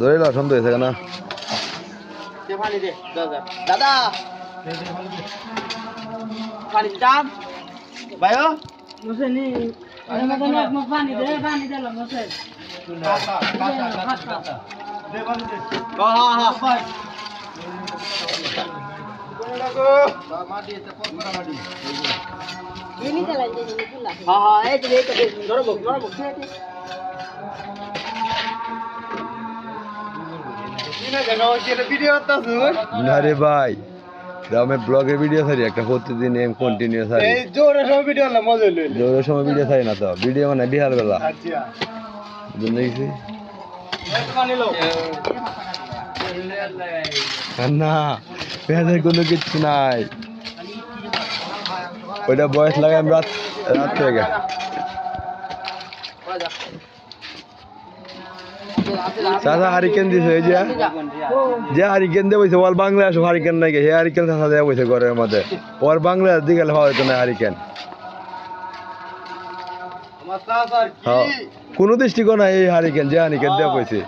ধরে লো সুন্দর হয়েছে না দে পানি দে দাদা! ভাইও? হ্যাঁ হ্যাঁ এই তো এই তো ধরো ধরো আরে ভাই আমি ব্লগের ভিডিও ছাড়ি একটা প্রতিদিন এম কন্টিনিউ ছাড়ি। জোরে সব ভিডিও না মজা লইল জোরের সময় ভিডিও ছাড়ি না তো ভিডিও মানে বিহার বেলা আচ্ছা না পেঁয়াজের কোনো কিচ্ছু নাই। ওইটা বয়স লাগে আমি রাত রাত থেকে। চাচা হারিকেন দিছে এই যে। যে হারিকেন দিয়ে বসে ওর বাংলাদেশ হারিকেন নাই হে হারিকেন চাচা দেওয়া বসে ঘরের মধ্যে। ওর বাংলা দিকে হওয়া হইতো না হারিকেন হ্যাঁ কোনো দৃষ্টিকোণ এই হারিকেন যে হারিকেন দেওয়া বসে